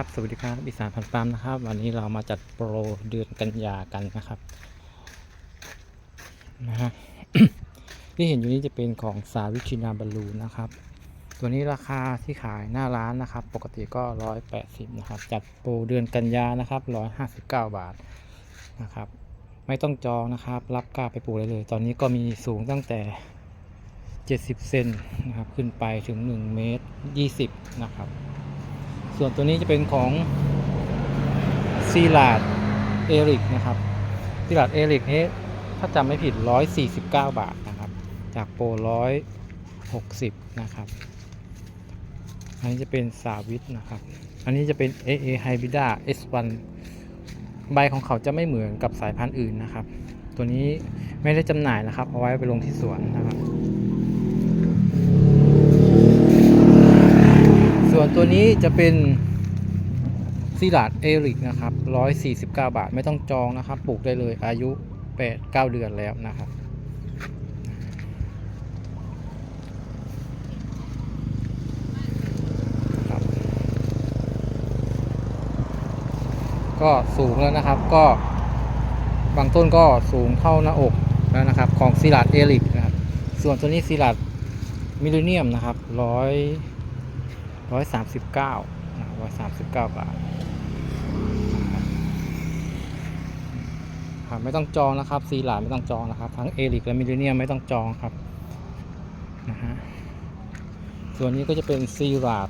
ครับ สวัสดีครับอีสานพันธุ์ปาล์มนะครับ วันนี้เรามาจัดโปรเดือนกันยากันนะครับนะฮะที่เห็นอยู่นี้จะเป็นของสาวิชินาบอลลูนนะครับ ตัวนี้ราคาที่ขายหน้าร้านนะครับ ปกติก็ 180นะครับ จัดโปรเดือนกันยานะครับ 159 บาทนะครับ ไม่ต้องจองนะครับ รับกล้าไปปลูกได้เลย ตอนนี้ก็มีสูงตั้งแต่ 70 เซนนะครับ ขึ้นไปถึง 1 เมตร 20 นะครับ ส่วนตัวนี้จะเป็นของซีลาดเอริกนะครับซีลาดเอริกนี้ถ้าจำไม่ผิด 149 บาทนะครับ จากโปร160 นะครับ อันนี้จะเป็นสาวิตนะครับ อันนี้จะเป็น AA Hybrid S1 ใบของเขาจะไม่เหมือนกับสายพันธุ์อื่นนะครับ ตัวนี้ไม่ได้จำหน่ายนะครับ เอาไว้ไปลงที่สวนนะครับ ส่ว นี้จะเป็นซีลาดเอริกนะครับ 149 บาทไม่ต้องจองนะครับ ปลูกได้เลยอายุ 8 9 เดือนแล้วนะครับครับ ก็สูงแล้วนะครับก็บางต้นก็สูงเท่าหน้าอกแล้วนะครับ ของซีลาดเอริกนะครับ ส่วนตัวนี้ซีลาดมิลเลเนียมนะครับร้อย ร้อยสามสิบเก้าร้อยสามสิบเก้าบาทครับไม่ต้องจองนะครับซีหลาไม่ต้องจองนะครับ ทั้งเอริกและมิลเลเนียมไม่ต้องจองครับนะฮะส่วนนี้ก็จะเป็นซีลาด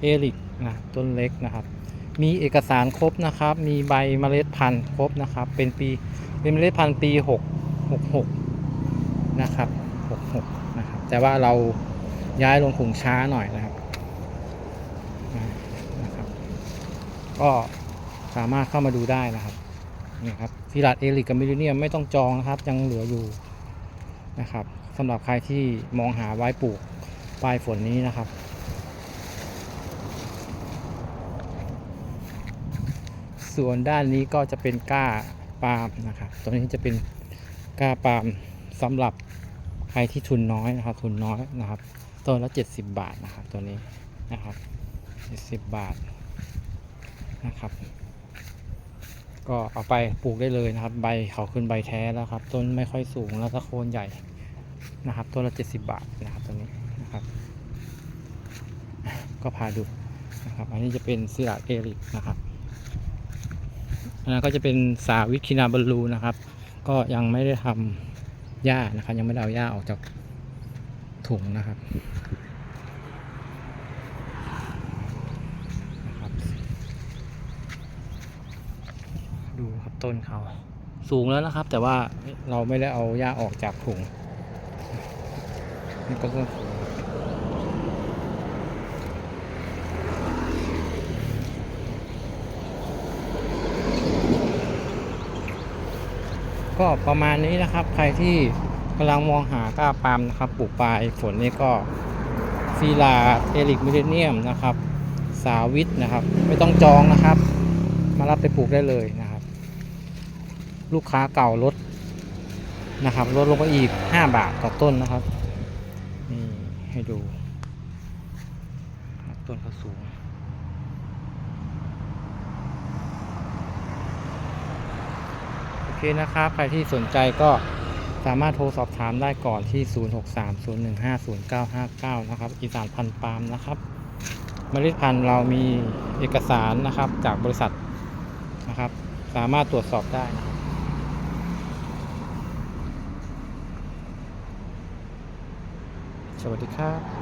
เอริกนะต้นเล็กนะครับ มีเอกสารครบนะครับ มีใบเมล็ดพันธุ์ครบนะครับ เป็นปีเป็นเมล็ดพันธุ์ปีหกหกหกนะครับหกหกนะครับ แต่ว่าเราย้ายลงขุงช้าหน่อยนะครับ นะครับ ก็สามารถเข้ามาดูได้นะครับนี่ครับฟิลาดเอลิกกับมิลเลเนียมไม่ต้องจองนะครับ ยังเหลืออยู่นะครับสำหรับใครที่มองหาไว้ปลูกปลายฝนนี้นะครับส่วนด้านนี้ก็จะเป็นก้าปาล์มนะครับตัวนี้จะเป็นก้าปาล์มสำหรับใครที่ทุนน้อยนะครับ ทุนน้อยนะครับ ต้นละ 70 บาทนะครับ ตัวนี้นะครับ 70บาทนะครับ ก็เอาไปปลูกได้เลยนะครับ ใบเขาขึ้นใบแท้แล้วครับ ต้นไม่ค่อยสูงแล้วก็โคนใหญ่นะครับต้นละ70บาทนะครับตัวนี้นะครับ ก็พาดูนะครับ อันนี้จะเป็นซิลาเอริกนะครับอันนั้นก็จะเป็นสาวิคินาบอลูนะครับ ก็ยังไม่ได้ทำหญ้านะครับ ยังไม่ได้เอาหญ้าออกจากถุงนะครับ ดูครับ ต้นเขาสูงแล้วนะครับ แต่ว่าเราไม่ได้เอาหญ้าออกจากถุงนี่ก็ต้นสูงก็ประมาณนี้นะครับ ใครที่กำลังมองหากล้าปาล์มนะครับ ปลูกปลายฝนนี่ก็ฟีลาเอริกมิเลเนียมนะครับ สาวิทนะครับ ไม่ต้องจองนะครับ มารับไปปลูกได้เลยนะครับ ลูกค้าเก่าลดนะครับลดลงไปอีก 5 บาทต่อต้นนะครับ นี่ให้ดู ต้นเขาสูง โอเคนะครับ ใครที่สนใจก็สามารถโทรสอบถามได้ก่อนที่ 0630150959 นะครับ อีสานพันปาล์มนะครับเมล็ดพันธุ์เรามีเอกสารนะครับจากบริษัทนะครับ สามารถตรวจสอบได้นะครับ สวัสดีครับ